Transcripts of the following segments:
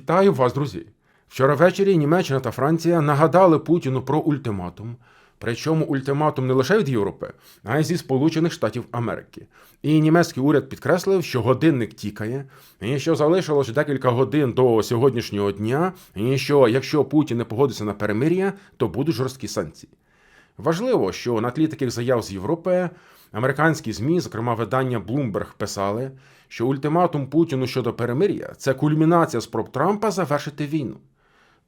Вітаю вас, друзі! Вчора ввечері Німеччина та Франція нагадали Путіну про ультиматум. Причому ультиматум не лише від Європи, а й зі Сполучених Штатів Америки. І німецький уряд підкреслив, що годинник тікає, і що залишилося декілька годин до сьогоднішнього дня, і що якщо Путін не погодиться на перемир'я, то будуть жорсткі санкції. Важливо, що на тлі таких заяв з Європи американські ЗМІ, зокрема видання Bloomberg, писали, що ультиматум Путіну щодо перемир'я це кульмінація спроб Трампа завершити війну.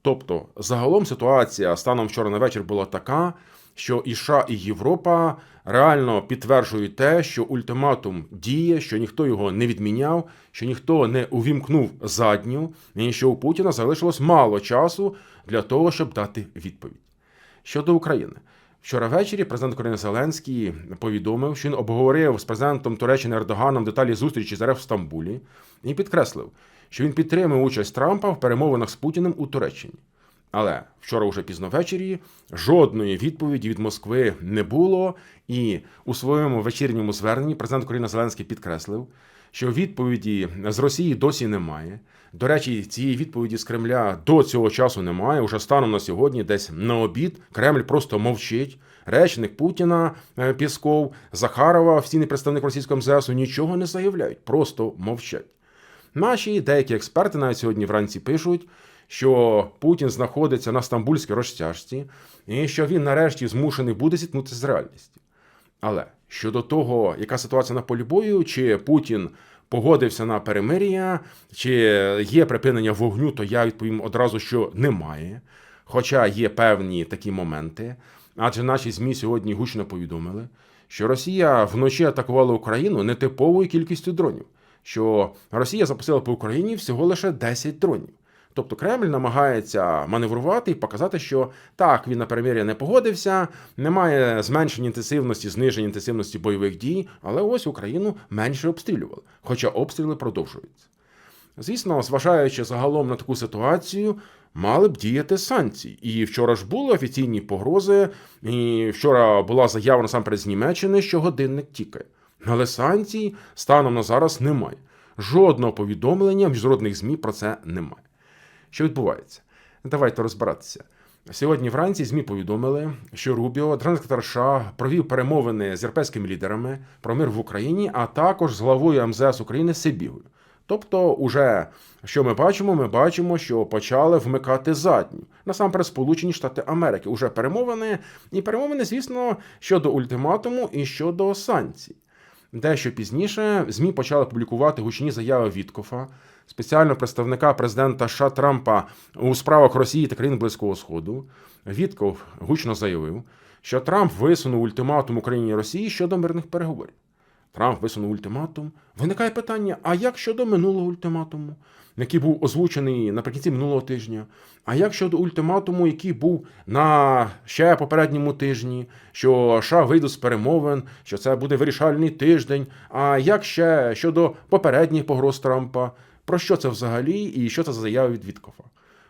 Тобто, загалом ситуація станом вчора на вечір була така, що і США, і Європа реально підтверджують те, що ультиматум діє, що ніхто його не відміняв, що ніхто не увімкнув задню, і що у Путіна залишилось мало часу для того, щоб дати відповідь. Щодо України. Вчора ввечері президент України Зеленський повідомив, що він обговорив з президентом Туреччини Ердоганом деталі зустрічі з РФ в Стамбулі і підкреслив, що він підтримує участь Трампа в перемовинах з Путіним у Туреччині. Але вчора, уже пізно ввечері, жодної відповіді від Москви не було. І у своєму вечірньому зверненні президент України Зеленський підкреслив, що відповіді з Росії досі немає. До речі, цієї відповіді з Кремля до цього часу немає. Уже станом на сьогодні, десь на обід, Кремль просто мовчить. Речник Путіна е, Пісков, Захарова, офіційний представник російського МЗСу, нічого не заявляють, просто мовчать. Наші деякі експерти навіть сьогодні вранці пишуть, що Путін знаходиться на стамбульській розтяжці, і що він нарешті змушений буде зіткнутися з реальністю. Але щодо того, яка ситуація на полі бою, чи Путін погодився на перемир'я, чи є припинення вогню, то я відповім одразу, що немає. Хоча є певні такі моменти, адже наші ЗМІ сьогодні гучно повідомили, що Росія вночі атакувала Україну нетиповою кількістю дронів, що Росія запустила по Україні всього лише 10 дронів. Тобто Кремль намагається маневрувати і показати, що так, він на перемир'я не погодився, немає зменшення інтенсивності, зниження інтенсивності бойових дій, але ось Україну менше обстрілювали, хоча обстріли продовжуються. Звісно, зважаючи загалом на таку ситуацію, мали б діяти санкції. І вчора ж були офіційні погрози, і вчора була заява насамперед з Німеччини, що годинник тікає. Але санкцій станом на зараз немає. Жодного повідомлення міжнародних ЗМІ про це немає. Що відбувається? Давайте розбиратися. Сьогодні вранці ЗМІ повідомили, що Рубіо, державний США, провів перемовини з європейськими лідерами про мир в Україні, а також з главою МЗС України Сибігою. Тобто, уже що ми бачимо, ми бачимо, що почали вмикати задню. Насамперед, Сполучені Штати Америки уже перемовини, і перемовини, звісно, щодо ультиматуму і щодо санкцій. Дещо пізніше ЗМІ почали публікувати гучні заяви Віткофа, спеціального представника президента США Трампа у справах Росії та країн Близького Сходу. Вітков гучно заявив, що Трамп висунув ультиматум Україні і Росії щодо мирних переговорів. Трамп висунув ультиматум. Виникає питання: а як щодо минулого ультиматуму, який був озвучений наприкінці минулого тижня? А як щодо ультиматуму, який був на ще попередньому тижні, що США вийдуть з перемовин, що це буде вирішальний тиждень? А як ще щодо попередніх погроз Трампа? Про що це взагалі і що це за заяви від Віткофа?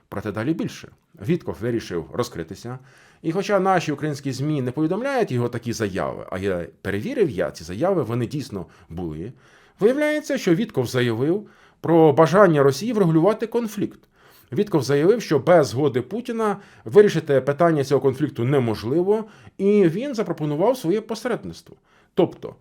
Проте далі більше. Вітков вирішив розкритися. І хоча наші українські ЗМІ не повідомляють його такі заяви, а я перевірив я ці заяви, вони дійсно були. Виявляється, що Вітков заявив про бажання Росії врегулювати конфлікт. Вітков заявив, що без згоди Путіна вирішити питання цього конфлікту неможливо, і він запропонував своє посередництво. Тобто,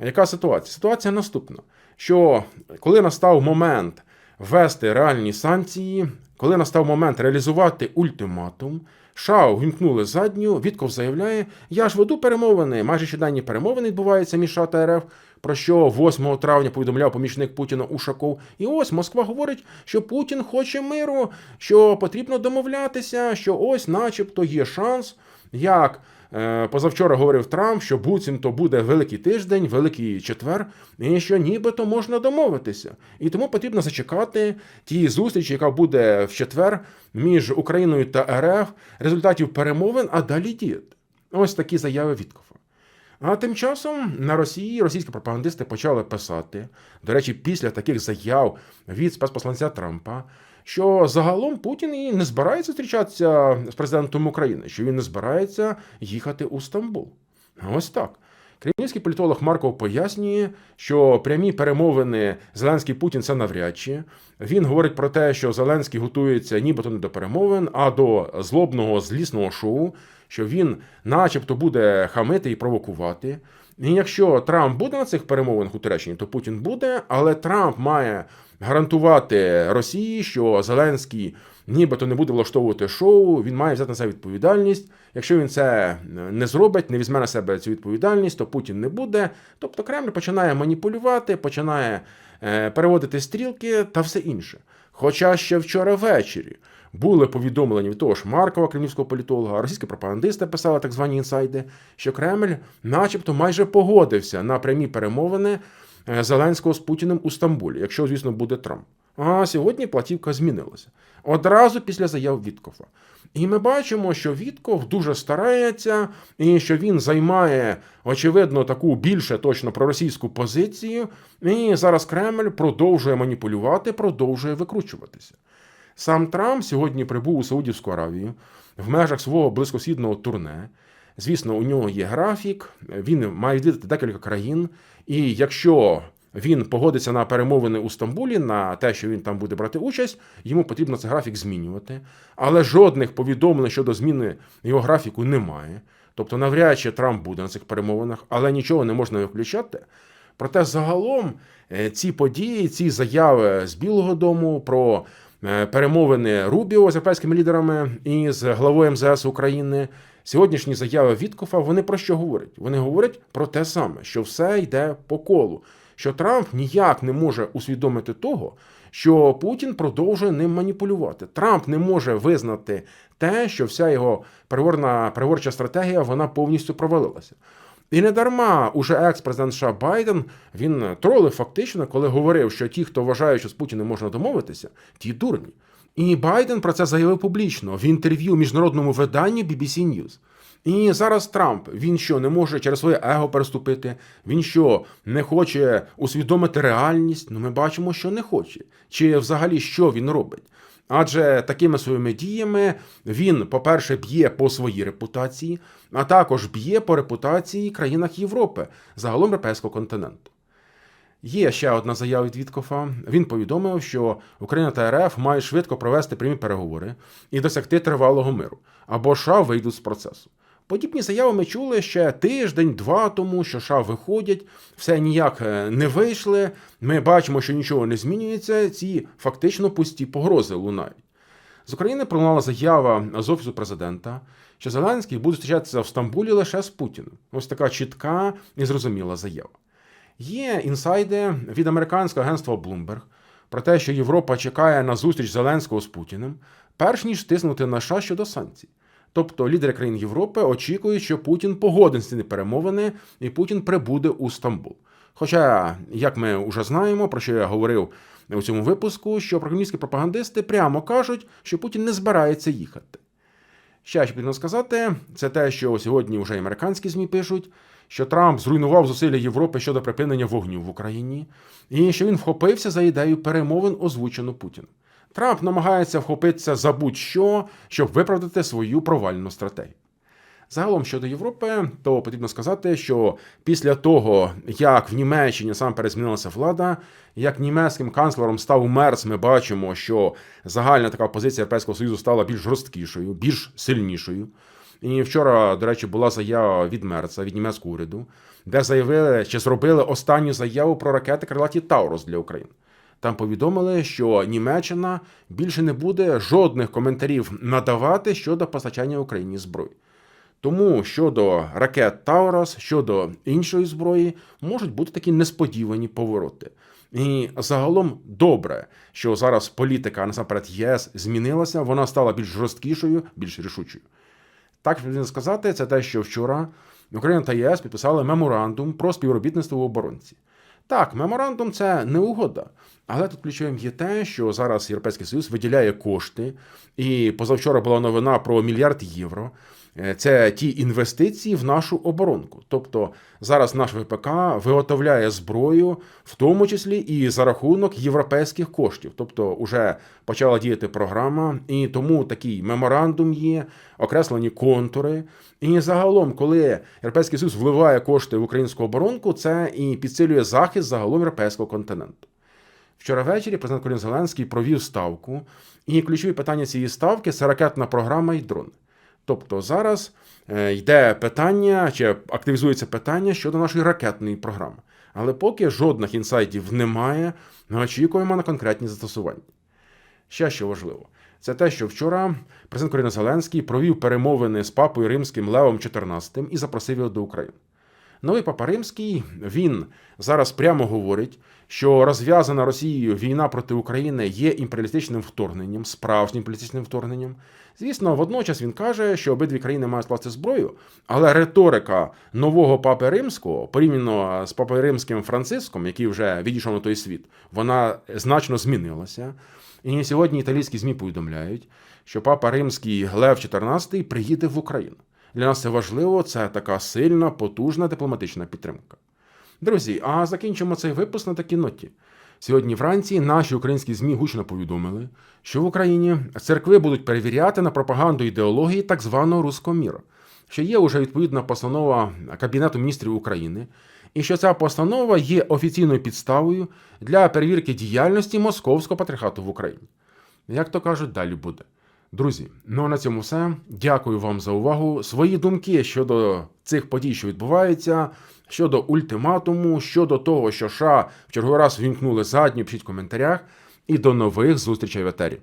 яка ситуація? Ситуація наступна: що коли настав момент ввести реальні санкції, коли настав момент реалізувати ультиматум, США увімкнули задню. Вітков заявляє: я ж веду перемовини. Майже щоденні перемовини відбуваються між США та РФ. Про що 8 травня повідомляв помічник Путіна Ушаков. І ось Москва говорить, що Путін хоче миру, що потрібно домовлятися, що ось, начебто, є шанс, як. Позавчора говорив Трамп, що буцімто буде великий тиждень, великий четвер, і що нібито можна домовитися. І тому потрібно зачекати тієї зустрічі, яка буде в четвер між Україною та РФ, результатів перемовин, а далі діяти. Ось такі заяви Віткофа. А тим часом на Росії російські пропагандисти почали писати, до речі, після таких заяв від спецпосланця Трампа що загалом Путін і не збирається зустрічатися з президентом України, що він не збирається їхати у Стамбул. Ось так. Кремлівський політолог Марков пояснює, що прямі перемовини Зеленський Путін це навряд чи. Він говорить про те, що Зеленський готується нібито не до перемовин, а до злобного злісного шоу, що він, начебто, буде хамити і провокувати. І якщо Трамп буде на цих перемовинах у Туреччині, то Путін буде, але Трамп має гарантувати Росії, що Зеленський нібито не буде влаштовувати шоу, він має взяти на себе відповідальність. Якщо він це не зробить, не візьме на себе цю відповідальність, то Путін не буде. Тобто Кремль починає маніпулювати, починає е, переводити стрілки та все інше. Хоча ще вчора ввечері були повідомлення від того ж Маркова, кремлівського політолога, російські пропагандисти писали так звані інсайди, що Кремль, начебто, майже погодився на прямі перемовини е, Зеленського з Путіним у Стамбулі, якщо, звісно, буде Трамп. А сьогодні платівка змінилася одразу після заяв Віткофа. І ми бачимо, що Вітков дуже старається, і що він займає, очевидно, таку більше точно проросійську позицію. І зараз Кремль продовжує маніпулювати, продовжує викручуватися. Сам Трамп сьогодні прибув у Саудівську Аравію в межах свого близькосхідного турне. Звісно, у нього є графік, він має відвідати декілька країн. І якщо він погодиться на перемовини у Стамбулі, на те, що він там буде брати участь, йому потрібно цей графік змінювати. Але жодних повідомлень щодо зміни його графіку немає. Тобто, навряд чи Трамп буде на цих перемовинах, але нічого не можна виключати. Проте загалом е, ці події, ці заяви з Білого Дому про перемовини Рубіо з європейськими лідерами і з главою МЗС України. Сьогоднішні заяви Віткофа вони про що говорять? Вони говорять про те саме, що все йде по колу що Трамп ніяк не може усвідомити того, що Путін продовжує ним маніпулювати. Трамп не може визнати те, що вся його переговорна переговорча стратегія вона повністю провалилася. І не дарма уже екс-президент США Байден він тролив фактично, коли говорив, що ті, хто вважає, що з Путіним можна домовитися, ті дурні. І Байден про це заявив публічно в інтерв'ю міжнародному виданню BBC News. І зараз Трамп він що не може через своє его переступити, він що не хоче усвідомити реальність. Ну ми бачимо, що не хоче. Чи взагалі що він робить? Адже такими своїми діями він, по-перше, б'є по своїй репутації, а також б'є по репутації країнах Європи, загалом європейського континенту. Є ще одна заява від Віткофа. Він повідомив, що Україна та РФ мають швидко провести прямі переговори і досягти тривалого миру, або США вийдуть з процесу. Подібні заяви ми чули ще тиждень-два тому, що США виходять, все ніяк е, не вийшли. Ми бачимо, що нічого не змінюється. Ці фактично пусті погрози лунають. З України пролунала заява з офісу президента, що Зеленський буде зустрічатися в Стамбулі лише з Путіним. Ось така чітка і зрозуміла заява. Є інсайди від американського агентства Bloomberg про те, що Європа чекає на зустріч Зеленського з Путіним, перш ніж тиснути на США щодо санкцій. Тобто лідери країн Європи очікують, що Путін погодить ці перемовини і Путін прибуде у Стамбул. Хоча, як ми вже знаємо, про що я говорив у цьому випуску, що прокремлівські пропагандисти прямо кажуть, що Путін не збирається їхати. Ще що потрібно сказати, це те, що сьогодні вже американські ЗМІ пишуть, що Трамп зруйнував зусилля Європи щодо припинення вогню в Україні, і що він вхопився за ідею перемовин, озвучену Путіним. Трамп намагається вхопитися за будь-що, щоб виправдати свою провальну стратегію. Загалом щодо Європи, то потрібно сказати, що після того, як в Німеччині сам перезмінилася влада, як німецьким канцлером став Мерц, ми бачимо, що загальна така позиція Європейського Союзу стала більш жорсткішою, більш сильнішою. І вчора, до речі, була заява від Мерца, від німецького уряду, де заявили чи зробили останню заяву про ракети крилаті Таурус для України. Там повідомили, що Німеччина більше не буде жодних коментарів надавати щодо постачання Україні зброї. Тому щодо ракет Таурос, щодо іншої зброї, можуть бути такі несподівані повороти. І загалом добре, що зараз політика насамперед ЄС змінилася, вона стала більш жорсткішою, більш рішучою. Так що сказати, це те, що вчора Україна та ЄС підписали меморандум про співробітництво в оборонці. Так, меморандум це не угода, Але тут ключовим є те, що зараз Європейський Союз виділяє кошти, і позавчора була новина про мільярд євро. Е, Це ті інвестиції в нашу оборонку. Тобто зараз наш ВПК виготовляє зброю, в тому числі і за рахунок європейських коштів. Тобто, вже почала діяти програма, і тому такий меморандум є, окреслені контури. І загалом, коли Європейський Союз вливає кошти в українську оборонку, це і підсилює захист загалом європейського континенту. Вчора ввечері президент Колін Зеленський провів ставку, і ключові питання цієї ставки це ракетна програма і дрони. Тобто зараз е, йде питання чи активізується питання щодо нашої ракетної програми. Але поки жодних інсайдів немає, ми очікуємо на конкретні застосування. Ще що важливо, це те, що вчора президент Коріна Зеленський провів перемовини з папою римським Левом XIV і запросив його до України. Новий папа Римський він зараз прямо говорить, що розв'язана Росією війна проти України є імперіалістичним вторгненням, справжнім імперіалістичним вторгненням. Звісно, водночас він каже, що обидві країни мають скласти зброю, але риторика нового папи римського, порівняно з папою римським Франциском, який вже відійшов на той світ, вона значно змінилася. І сьогодні італійські ЗМІ повідомляють, що папа римський Лев XIV приїде в Україну. Для нас це важливо, це така сильна, потужна дипломатична підтримка. Друзі, а закінчимо цей випуск на такій ноті. Сьогодні вранці наші українські ЗМІ гучно повідомили, що в Україні церкви будуть перевіряти на пропаганду ідеології так званого руського міра, що є вже відповідна постанова Кабінету міністрів України, і що ця постанова є офіційною підставою для перевірки діяльності Московського патріархату в Україні. Як то кажуть, далі буде. Друзі, ну а на цьому все. Дякую вам за увагу. Свої думки щодо цих подій, що відбуваються, щодо ультиматуму, щодо того, що США в черговий раз вімкнули задню, пишіть в коментарях. І до нових зустрічей в етері.